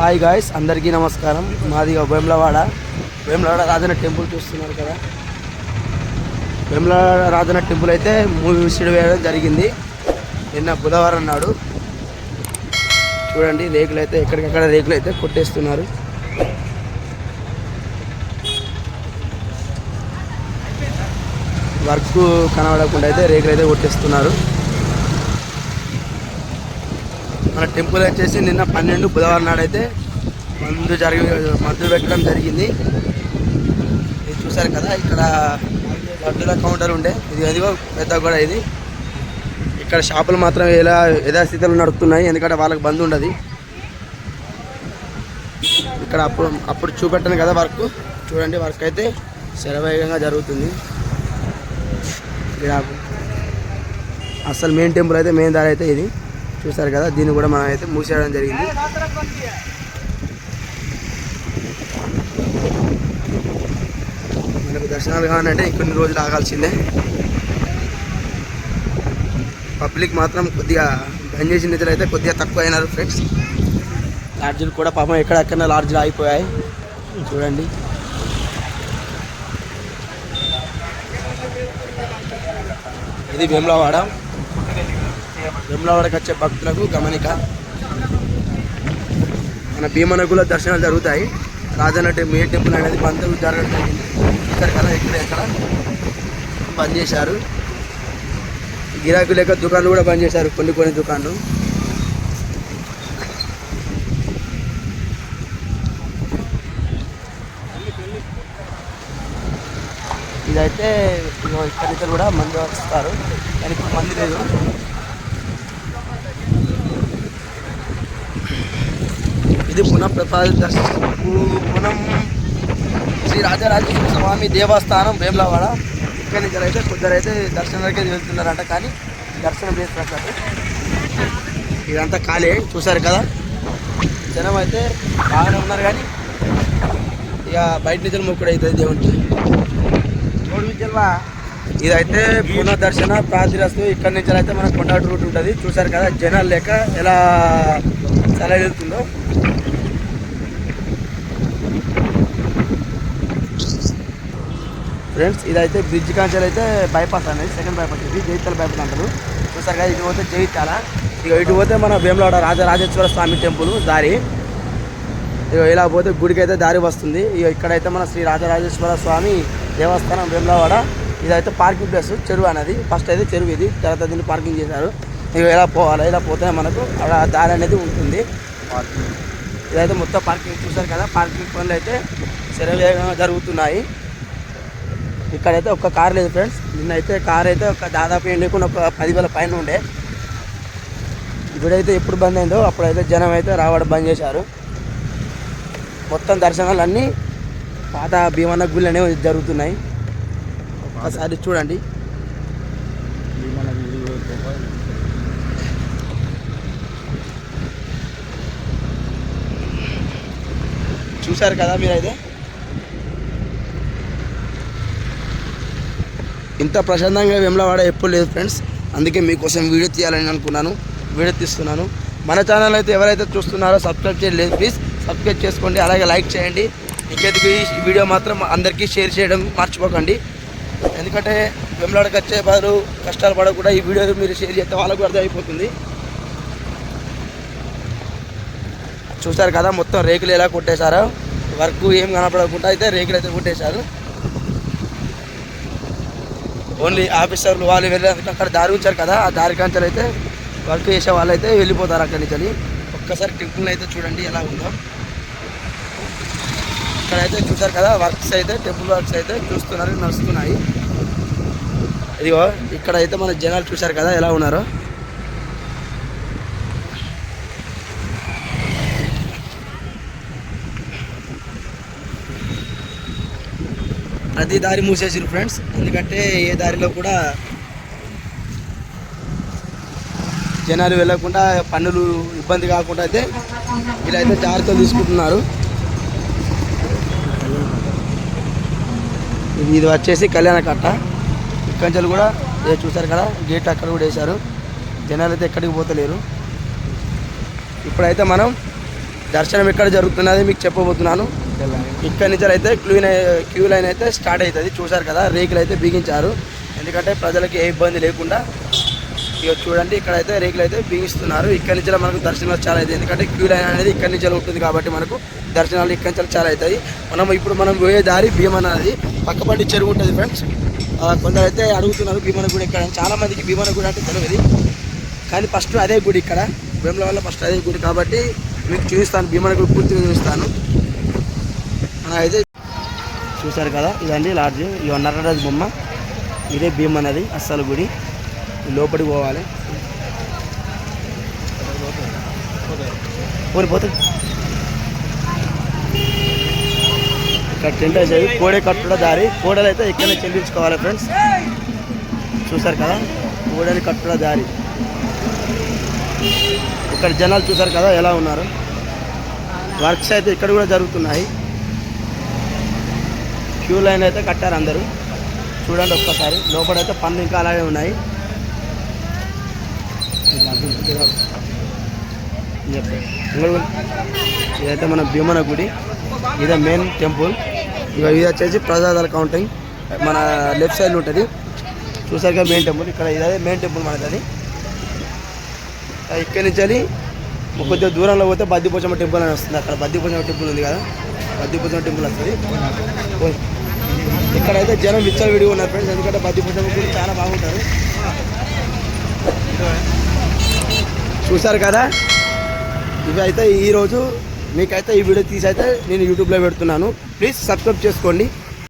Hi guys అందరికీ నమస్కారం. మాది వేములవాడ. వేములవాడ రాజన్న టెంపుల్ చూస్తున్నారు కదా. వేములవాడ రాజన్న టెంపుల్ అయితే మూవీ విసిడి వేయడం జరిగింది. నిన్న బుధవారం నాడు. చూడండి రేకులు అయితే ఎక్కడికక్కడ రేకులు అయితే కొట్టేస్తున్నారు. వర్క్ కనబడకుండా అయితే రేకులు అయితే కొట్టేస్తున్నారు. మన టెంపుల్ వచ్చేసి నిన్న పన్నెండు బుధవారం నాడైతే మందు జరిగి మందు పెట్టడం జరిగింది. ఇది చూసారు కదా ఇక్కడ లడ్డుల కౌంటర్ ఉండే. ఇది అదిగో పెద్ద కూడా ఇది. ఇక్కడ షాపులు మాత్రం ఎలా యథాస్థితిలో నడుపుతున్నాయి ఎందుకంటే వాళ్ళకి బంద్ ఉండదు. ఇక్కడ అప్పుడు అప్పుడు చూపెట్టాను కదా వర్క్. చూడండి వర్క్ అయితే శరవేగంగా జరుగుతుంది. ఇక్కడ అసలు మెయిన్ టెంపుల్ అయితే మెయిన్ దారి అయితే ఇది. చూసారు కదా దీన్ని కూడా మనం అయితే మూసేయడం జరిగింది. మనకు దర్శనాలు కావాలంటే ఇంకొన్ని రోజులు ఆగాల్సిందే. పబ్లిక్ మాత్రం కొద్దిగా బంద్ చేసిన నిధులు అయితే కొద్దిగా తక్కువ అయినారు ఫ్రెండ్స్. లాడ్జీలు కూడా పాపం ఎక్కడెక్కడ లాడ్జీలు ఆగిపోయాయి. చూడండి. ఇది వేములవాడ. వేములవాడకి వచ్చే భక్తులకు గమనిక. మన భీమనగుల దర్శనాలు జరుగుతాయి. రాజన్న మే టెంపుల్ అనేది బంద్ జరగడం జరిగింది. ఇక్కడ కదా ఇక్కడ ఎక్కడ బంద్ చేశారు గిరాకీ లేక దుకాణాలు కూడా బంద్ చేశారు కొన్ని కొన్ని దుకాణాలు. ఇదైతే ఇగో ఇక్కడ నుంచి కూడా మంది వస్తారు కానీ ఇప్పుడు మంది లేదు. ఇది పునః దర్శనం. పునం శ్రీ రాజరాజేశ్వర స్వామి దేవస్థానం వేములవాడ. ఇక్కడి నుంచి అయితే కొందరైతే దర్శనానికి వెళ్తున్నారంట కానీ దర్శనం చేస్తున్నట్టు ఇదంతా ఖాళీ చూసారు కదా. జనం అయితే బాగానే ఉన్నారు కానీ ఇక బయట నుంచి మొక్కుడు అవుతుంది దేవునికి ఇదైతే పునఃదర్శన ప్రాతిరస్తు. ఇక్కడ నుంచి అయితే మనకు కొండాడు రూట్ ఉంటుంది. చూసారు కదా జనాలు లేక ఎలా చాలా ఫ్రెండ్స్ ఇదైతే బ్రిడ్జ్ కాంచాలు అయితే బైపాస్ అనేది సెకండ్ బైపాస్ ఇది జైతాల బైపాస్ అంటారు. చూసారు కదా ఇటు పోతే జైతాల ఇక ఇటు పోతే మన వేములవాడ రాజరాజేశ్వర స్వామి టెంపుల్ దారి. ఇక ఇలా పోతే గుడికి అయితే దారి వస్తుంది. ఇక ఇక్కడైతే మన శ్రీ రాజరాజేశ్వర స్వామి దేవస్థానం వేములవాడ. ఇదైతే పార్కింగ్ ప్లేస్ చెరువు అనేది. ఫస్ట్ అయితే చెరువు ఇది తర్వాత దీన్ని పార్కింగ్ చేశారు. ఇక ఇలా పోవాలి ఇలా పోతే మనకు అక్కడ దారి అనేది ఉంటుంది. ఇదైతే మొత్తం పార్కింగ్ చూసారు కదా పార్కింగ్ పనులు అయితే శరవేగంగా జరుగుతున్నాయి. ఇక్కడైతే ఒక్క కార్ లేదు ఫ్రెండ్స్. నిన్నైతే కార్ అయితే ఒక దాదాపు ఏం లేకుండా ఒక పదివేల పైన ఉండే. ఇప్పుడైతే ఎప్పుడు బంద్ అయిందో అప్పుడైతే జనం అయితే రావడం బంద్ చేశారు. మొత్తం దర్శనాలు అన్నీ పాత భీమన్న గుళ్ళు అనేవి జరుగుతున్నాయి. ఒక్కసారి చూడండి. చూశారు కదా మీరైతే? ఇంత ప్రశాంతంగా వెమ్లవాడ ఎప్పుడు లేదు ఫ్రెండ్స్. అందుకే మీకోసం వీడియో తీయాలని అనుకున్నాను వీడియో తీస్తున్నాను. మన ఛానల్ అయితే ఎవరైతే చూస్తున్నారో సబ్స్క్రైబ్ చేయలేదు ప్లీజ్ సబ్స్క్రైబ్ చేసుకోండి. అలాగే లైక్ చేయండి. ఇంకెందుకు ఈ వీడియో మాత్రం అందరికీ షేర్ చేయడం మర్చిపోకండి. ఎందుకంటే వెమ్లాడకి వచ్చే వారు కష్టాలు పడకుండా ఈ వీడియో మీరు షేర్ చేస్తే వాళ్ళకు అర్థమైపోతుంది. చూసారు కదా మొత్తం రేకులు ఎలా కొట్టేశారో. వర్క్ ఏం కనపడకుండా అయితే రేకులు అయితే కొట్టేశారు. ఓన్లీ ఆఫీసర్లు వాళ్ళు వెళ్ళి అక్కడ దారి ఉంచారు కదా ఆ దారి కంచెలు అయితే వర్క్ చేసే వాళ్ళు అయితే వెళ్ళిపోతారు అక్కడి నుంచి ఒక్కసారి టెంపుల్ అయితే చూడండి ఎలా ఉందో. ఇక్కడైతే చూసారు కదా వర్క్స్ అయితే టెంపుల్ వర్క్స్ అయితే చూస్తున్నారు నడుస్తున్నాయి. ఇదిగో ఇక్కడ అయితే మన జనాలు చూశారు కదా ఎలా ఉన్నారో. ప్రతి దారి మూసేసారు ఫ్రెండ్స్. ఎందుకంటే ఏ దారిలో కూడా జనాలు వెళ్ళకుండా పన్నులు ఇబ్బంది కాకుండా అయితే ఇలా అయితే జాగ్రత్తలు తీసుకుంటున్నారు. ఇది ఇది వచ్చేసి కళ్యాణ కట్ట. ఇక్కడి కూడా చూసారు కదా గేట్ అక్కడ కూడా వేశారు. జనాలు అయితే ఎక్కడికి పోతలేరు. ఇప్పుడైతే మనం దర్శనం ఎక్కడ జరుగుతున్నది మీకు చెప్పబోతున్నాను. ఇక్కడ నుంచి అయితే క్యూ క్యూ లైన్ అయితే స్టార్ట్ అవుతుంది. చూశారు కదా రేకులు అయితే బిగించారు. ఎందుకంటే ప్రజలకి ఏ ఇబ్బంది లేకుండా ఇక చూడండి ఇక్కడ అయితే రేకులు అయితే బిగిస్తున్నారు. ఇక్కడ నుంచి మనకు దర్శనాలు చాలా అవుతాయి. ఎందుకంటే క్యూ లైన్ అనేది ఇక్కడ నుంచి ఉంటుంది కాబట్టి మనకు దర్శనాలు ఇక్కడ నుంచి చాలా అవుతాయి. మనం ఇప్పుడు మనం పోయే దారి భీమన్ అనేది పక్కపండి చెరువు ఉంటుంది ఫ్రెండ్స్. కొందరు అయితే అడుగుతున్నారు భీమన గుడి ఇక్కడ చాలా మందికి భీమన గుడి అంటే తెలియదు. కానీ ఫస్ట్ అదే గుడి ఇక్కడ. వేముల వల్ల ఫస్ట్ అదే గుడి కాబట్టి మీకు చూపిస్తాను. భీమన గుడి పూర్తిగా చూపిస్తాను. అయితే చూసారు కదా ఇదండి లాడ్జ్. ఈ నర్రరాజు బొమ్మ. ఇదే భీమ్ అనేది అస్సలు గుడి. లోపలికి పోవాలి. పోని పోతుంది ఇక్కడ టెంట్ వేసేది. కోడే కట్టుడ దారి. కోడలు అయితే ఇక్కడనే చెల్లించుకోవాలి ఫ్రెండ్స్. చూసారు కదా కోడలి కట్టుడ దారి. ఇక్కడ జనాలు చూసారు కదా ఎలా ఉన్నారు. వర్క్స్ అయితే ఇక్కడ కూడా జరుగుతున్నాయి. క్యూ లైన్ అయితే కట్టారు అందరూ. చూడండి ఒక్కసారి. లోపలైతే పనులు ఇంకా అలాగే ఉన్నాయి. ఇదైతే మన భీమన గుడి. ఇదే మెయిన్ టెంపుల్ ఇక ఇది వచ్చేసి ప్రసాదాల కౌంటింగ్ మన లెఫ్ట్ సైడ్ ఉంటుంది. చూసారుగా మెయిన్ టెంపుల్ ఇక్కడ ఇదే మెయిన్ టెంపుల్ మనది ఇక్కడి నుంచి వెళ్ళి కొద్దిగా దూరంలో పోతే బద్దిపోచమ్మ టెంపుల్ అని వస్తుంది. అక్కడ బద్దిపోచమ్మ టెంపుల్ ఉంది కదా. బద్దిపోచమ్మ టెంపుల్ వస్తుంది. ఇక్కడైతే జనం విచ్చల విడిగా ఉన్నారు ఫ్రెండ్స్ ఎందుకంటే బద్దిపోచమ్మ కూడా చాలా బాగుంటారు. చూసారు కదా? ఇవి అయితే ఈరోజు మీకైతే ఈ వీడియో తీసి అయితే నేను యూట్యూబ్లో పెడుతున్నాను. ప్లీజ్ సబ్స్క్రైబ్ చేసుకోండి.